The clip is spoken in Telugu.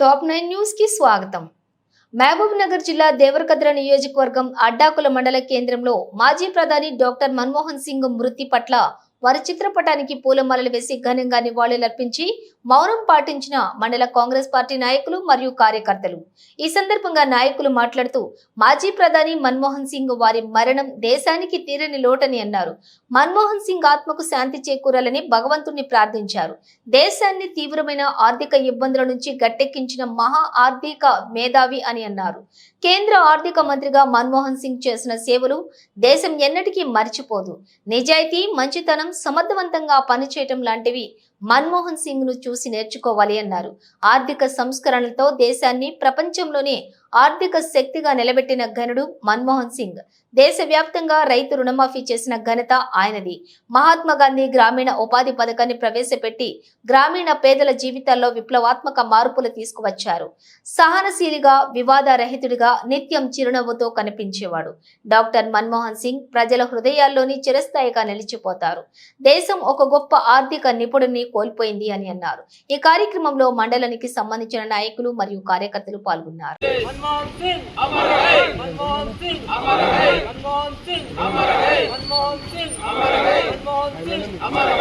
టాప్ నైన్ న్యూస్కి స్వాగతం. మహబూబ్ నగర్ జిల్లా దేవరకద్ర నియోజకవర్గం అడ్డాకుల మండల కేంద్రంలో మాజీ ప్రధాని డాక్టర్ మన్మోహన్ సింగ్ మృతి పట్ల వారి చిత్రపటానికి పూలమాలలు వేసి ఘనంగా నివాళులర్పించి మౌనం పాటించిన మండల కాంగ్రెస్ పార్టీ నాయకులు మరియు కార్యకర్తలు. ఈ సందర్భంగా నాయకులు మాట్లాడుతూ మాజీ ప్రధాని మన్మోహన్ సింగ్ వారి మరణం దేశానికి తీరని లోటని అన్నారు. మన్మోహన్ సింగ్ ఆత్మకు శాంతి చేకూరాలని భగవంతుణ్ణి ప్రార్థించారు. దేశాన్ని తీవ్రమైన ఆర్థిక ఇబ్బందుల నుంచి గట్టెక్కించిన మహా ఆర్థిక మేధావి అని అన్నారు. కేంద్ర ఆర్థిక మంత్రిగా మన్మోహన్ సింగ్ చేసిన సేవలు దేశం ఎన్నటికీ మర్చిపోదు. నిజాయితీ మంచితనం సమర్థవంతంగా పనిచేయటం లాంటివి మన్మోహన్ సింగ్ను చూసి నేర్చుకోవాలి అన్నారు. ఆర్థిక సంస్కరణలతో దేశాన్ని ప్రపంచంలోనే ఆర్థిక శక్తిగా నిలబెట్టిన ఘనుడు మన్మోహన్ సింగ్. దేశవ్యాప్తంగా రైతు రుణమాఫీ చేసిన ఘనత ఆయనది. మహాత్మా గాంధీ గ్రామీణ ఉపాధి పథకాన్ని ప్రవేశపెట్టి గ్రామీణ పేదల జీవితాల్లో విప్లవాత్మక మార్పులు తీసుకువచ్చారు. సహనశీలిగా వివాదరహితుడిగా నిత్యం చిరునవ్వుతో కనిపించేవాడు. డాక్టర్ మన్మోహన్ సింగ్ ప్రజల హృదయాల్లోని చిరస్థాయిగా నిలిచిపోతారు. దేశం ఒక గొప్ప ఆర్థిక నిపుణుడిని కోల్పోయింది అని అన్నారు. ఈ కార్యక్రమంలో మండలానికి సంబంధించిన నాయకులు మరియు కార్యకర్తలు పాల్గొన్నారు. మన్మోహన్ సింగ్